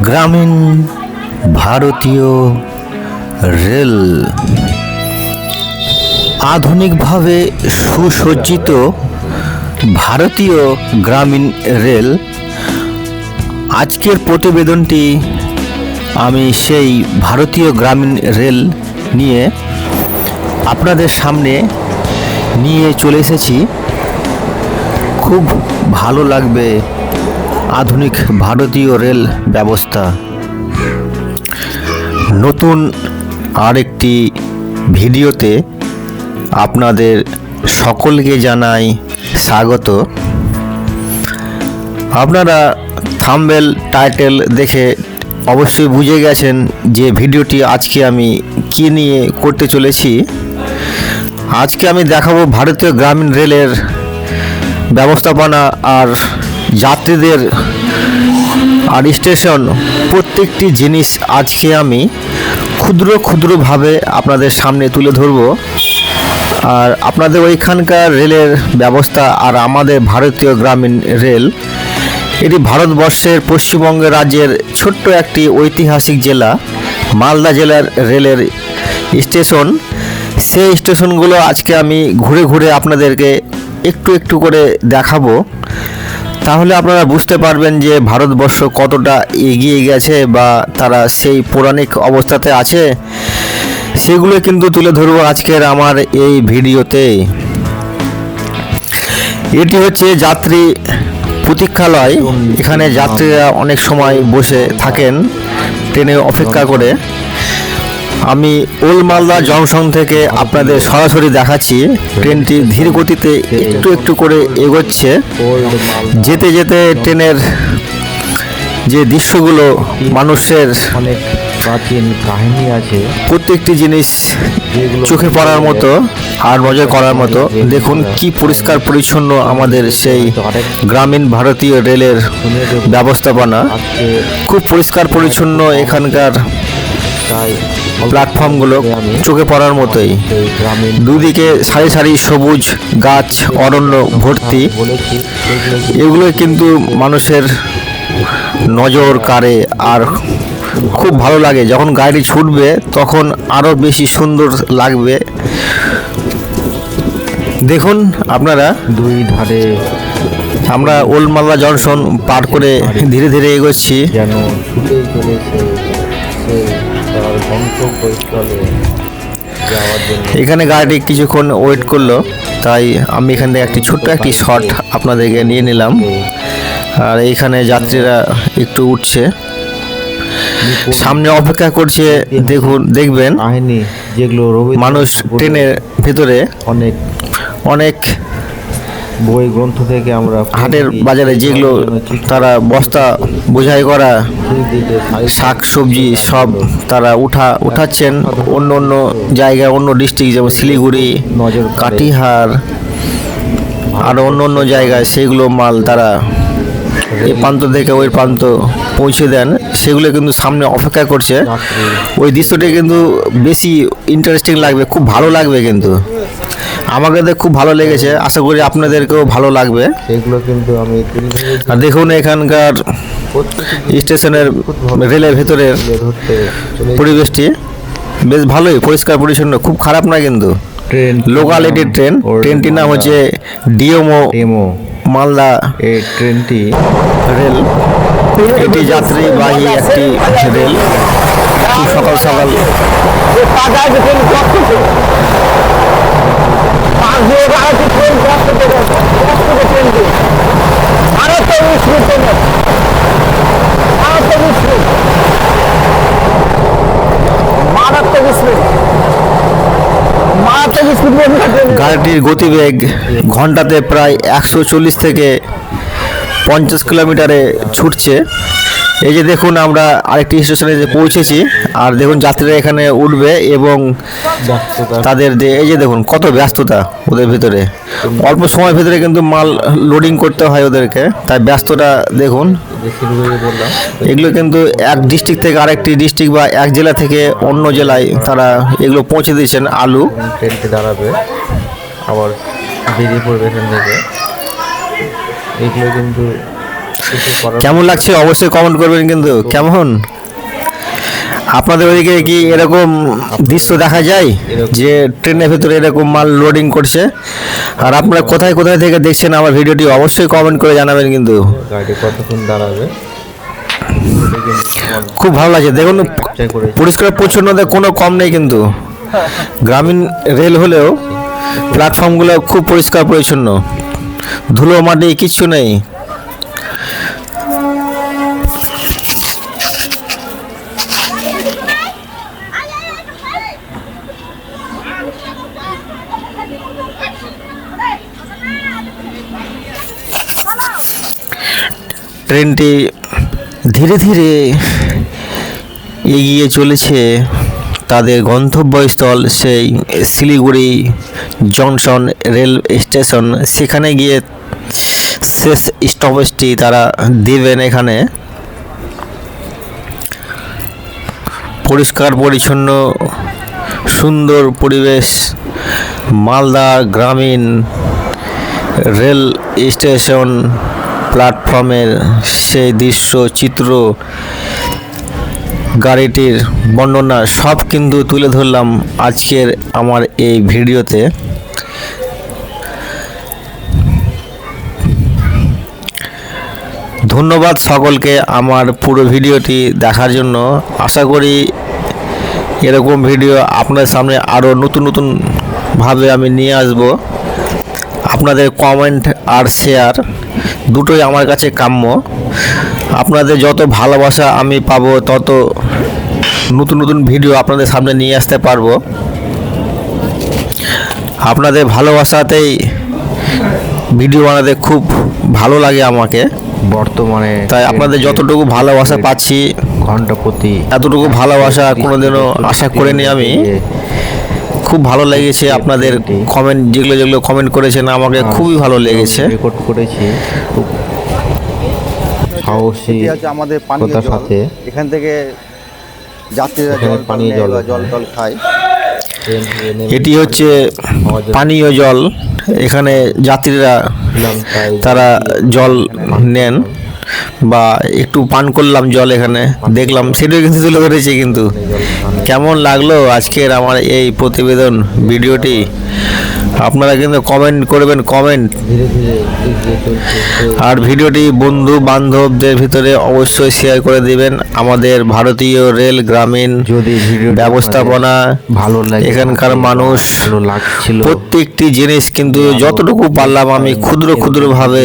গ্রামীণ ভারতীয় রেল আধুনিকভাবে সুসজ্জিত ভারতীয় গ্রামীণ রেল। আজকের প্রতিবেদনটি আমি সেই ভারতীয় গ্রামীণ রেল নিয়ে আপনাদের সামনে নিয়ে চলে এসেছি। খুব ভালো লাগবে আধুনিক ভারতীয় রেল ব্যবস্থা। নতুন আরেকটি ভিডিওতে আপনাদের সকলকে জানাই স্বাগত। আপনারা থাম্বেল টাইটেল দেখে অবশ্যই বুঝে গেছেন যে ভিডিওটি আজকে আমি কী নিয়ে করতে চলেছি। আজকে আমি দেখাবো ভারতীয় গ্রামীণ রেলের ব্যবস্থাপনা আর যাত্রীদের আর স্টেশন প্রত্যেকটি জিনিস আজকে আমি ক্ষুদ্র ক্ষুদ্রভাবে আপনাদের সামনে তুলে ধরবো। আর আপনাদের ওইখানকার রেলের ব্যবস্থা আর আমাদের ভারতীয় গ্রামীণ রেল, এটি ভারতবর্ষের পশ্চিমবঙ্গ রাজ্যের ছোট্ট একটি ঐতিহাসিক জেলা, মালদা জেলার রেলের স্টেশন। সেই স্টেশনগুলো আজকে আমি ঘুরে ঘুরে আপনাদেরকে একটু একটু করে দেখাবো। তাহলে আপনারা বুঝতে পারবেন যে ভারতবর্ষ কতটা এগিয়ে গেছে বা তারা সেই পৌরাণিক অবস্থাতে আছে। সেগুলো কিন্তু তুলে ধরবো আজকের আমার এই ভিডিওতে। এটি হচ্ছে যাত্রী প্রতীক্ষালয়। এখানে যাত্রীরা অনেক সময় বসে থাকেন, ট্রেনে অপেক্ষা করে। আমি ওল মালদা জংশন থেকে আপনাদের সরাসরি দেখাচ্ছি। ট্রেনটি ধীর গতিতে একটু একটু করে এগোচ্ছে। যেতে যেতে ট্রেনের যে দৃশ্যগুলো, মানুষের প্রাচীন কাহিনী আছে প্রত্যেকটি জিনিস চোখে পড়ার মতো আর নজর করার মতো। দেখুন কি পরিষ্কার পরিচ্ছন্ন আমাদের সেই গ্রামীণ ভারতীয় রেলের ব্যবস্থাপনা। খুব পরিষ্কার পরিচ্ছন্ন এখানকার প্ল্যাটফর্মগুলো চোখে পড়ার মতোই। দুদিকে সারি সারি সবুজ গাছ, অরণ্য ভর্তি। এগুলো কিন্তু মানুষের নজর কাড়ে আর খুব ভালো লাগে। যখন গাড়ি ছুটবে তখন আরও বেশি সুন্দর লাগবে। দেখুন আপনারা দুই ধারে আমরা ওলমাল্লা জংশন পার করে ধীরে ধীরে এগোচ্ছি। যেন ছুটে চলেছে তার গন্তব্যস্থলে যাওয়ার জন্য। এখানে গাড়িটি কিছুক্ষণ ওয়েট করল। তাই আমি এখান থেকে একটি ছোট্ট একটি শট আপনাদেরকে নিয়ে নিলাম। আর এইখানে যাত্রীরা একটু উঠছে। সামনে অপেক্ষা করছে দেখুন দেখবেন। মানুষ ট্রেনের ভেতরে অনেক অনেক বই গ্রন্থ থেকে আমরা হাটের বাজারে যেগুলো তারা বস্তা বোঝাই করা শাক সবজি সব তারা উঠা উঠাচ্ছেন অন্য অন্য জায়গায় অন্য ডিস্ট্রিক্ট যেমন শিলিগুড়ি নজর কাটিহার আর অন্য অন্য জায়গায় সেগুলো মাল তারা এই প্রান্ত থেকে ওই প্রান্ত পৌঁছে দেন। সেগুলো কিন্তু সামনে অপেক্ষা করছে। ওই দৃশ্যটি কিন্তু বেশি ইন্টারেস্টিং লাগবে খুব ভালো লাগবে কিন্তু। আমাকে খুব ভালো লেগেছে। আশা করি আপনাদেরকেও ভালো লাগবে। সেগুলো কিন্তু আমি আর দেখুন এখানকার স্টেশনের রেলের ভেতরের পরিবেশটি বেশ ভালোই পরিষ্কার পরিচ্ছন্ন খুব খারাপ না কিন্তু। ট্রেন লোকালিটি ট্রেন ট্রেনটির নাম হচ্ছে ডিওমো ডেমো মালদা এই ট্রেনটি রেল। এটি যাত্রীবাহী একটি রেল। খুব সকাল সকাল। গাড়িটির গতিবেগ ঘন্টাতে প্রায় একশো চল্লিশ থেকে পঞ্চাশ কিলোমিটারে ছুটছে। এই যে দেখুন আমরা আরেকটি স্টেশনে যে পৌঁছেছি আর দেখুন যাত্রীরা এখানে উঠবে এবং তাদের যে এই যে দেখুন কত ব্যস্ততা ওদের ভিতরে। অল্প সময়ের ভিতরে কিন্তু মাল লোডিং করতে হয় ওদেরকে তাই ব্যস্ততা দেখুন। এগুলো কিন্তু এক ডিস্ট্রিক্ট থেকে আরেকটি ডিস্ট্রিক্ট বা এক জেলা থেকে অন্য জেলায় তারা এগুলো পৌঁছে দিয়েছেন আলু। ট্রেনটি দাঁড়াবে আবার বেরিয়ে পড়বে এখান থেকে। এগুলো কিন্তু কেমন লাগছে? অবশ্যই কমেন্ট করবেন কিন্তু। কেমন? আপনাদের ওইদিকে কি এরকম দৃশ্য দেখা যায়? যে ট্রেনের ভেতরে এরকম মাল লোডিং করছে। আর আপনারা কোথায় কোথায় থেকে দেখছেন আমার ভিডিওটি অবশ্যই কমেন্ট করে জানাবেন কিন্তু। গাড়ি কতক্ষণ দাঁড়াবে? খুব ভালো লাগছে। দেখুন পরিষ্কার পরিচ্ছন্নতা কোনো কম নেই কিন্তু। গ্রামীণ রেল হলেও প্ল্যাটফর্মগুলো খুব পরিষ্কার পরিচ্ছন্ন। ধুলো মাটি কিচ্ছু নেই। ট্রেনটি ধীরে ধীরে এগিয়ে চলেছে। তাদের গন্তব্যস্থল সেই শিলিগুড়ি জংশন রেল স্টেশন। সেখানে গিয়ে শেষ স্টপেজটি তারা দেবেন এখানে। পরিষ্কার, পরিচ্ছন্ন, সুন্দর পরিবেশ। মালদা গ্রামীণ রেল স্টেশন প্ল্যাটফর্মের সেই দৃশ্য, চিত্র, গাড়িটির বর্ণনা সব কিন্তু তুলে ধরলাম আজকের আমার এই ভিডিওতে। ধন্যবাদ সকলকে আমার পুরো ভিডিওটি দেখার জন্য। আশা করি এরকম ভিডিও আপনাদের সামনে আরও নতুন নতুন ভাবে আমি নিয়ে আসব। আপনাদের কমেন্ট আর শেয়ার দুটোই আমার কাছে কাম্য। আপনাদের যত ভালোবাসা আমি পাবো তত নতুন নতুন ভিডিও আপনাদের সামনে নিয়ে আসতে পারব। আপনাদের ভালোবাসাতেই ভিডিও বানাতে খুব ভালো লাগে আমাকে। বর্তমানে তাই আপনাদের যতটুকু ভালোবাসা পাচ্ছি ঘণ্টা প্রতি এতটুকু ভালোবাসা কোনোদিনও আশা করিনি আমি। খুব ভালো লেগেছে আপনাদের কমেন্ট যেগুলো যেগুলো কমেন্ট করেছেন আমাকে খুবই ভালো লেগেছে। রেকর্ড করেছি। খুব সাহসী আমাদের পানীয় জল। সাথে। এখান থেকে যাত্রীরা জল পানীয় জল। জল টল খায়। এটি হচ্ছে পানীয় জল। এখানে যাত্রীরা তারা জল নেন। বা একটু পান করলাম জল এখানে, দেখলাম সেটাও কিন্তু তুলে ধরেছি কিন্তু। কেমন লাগল আজকের আমার এই প্রতিবেদন, ভিডিওটি? আপনারা কিন্তু কমেন্ট করবেন কমেন্ট আর ভিডিওটি বন্ধু বান্ধবদের ভিতরে অবশ্যই শেয়ার করে দিবেন। আমাদের ভারতীয় রেল গ্রামীণ যদি ব্যবস্থাপনা ভালো লাগে এখানকার মানুষ প্রত্যেকটি জিনিস কিন্তু যতটুকু পারলাম আমি ক্ষুদ্র ক্ষুদ্র ভাবে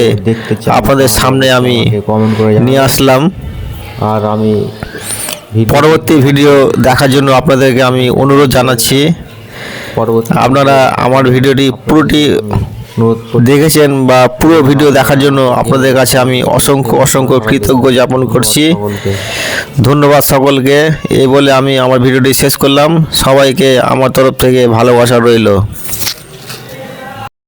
আপনাদের সামনে আমি কমেন্ট করে নিয়ে আসলাম। আর আমি পরবর্তী ভিডিও দেখার জন্য আপনাদেরকে আমি অনুরোধ জানাচ্ছি। পরবর্তী আপনারা আমার ভিডিওটি পুরোটি দেখেছেন বা পুরো ভিডিও দেখার জন্য আপনাদের কাছে আমি অসংখ্য অসংখ্য কৃতজ্ঞ যাপন করছি। ধন্যবাদ সকলকে। এই বলে আমি আমার ভিডিওটি শেষ করলাম। সবাইকে আমার তরফ থেকে ভালোবাসা রইল।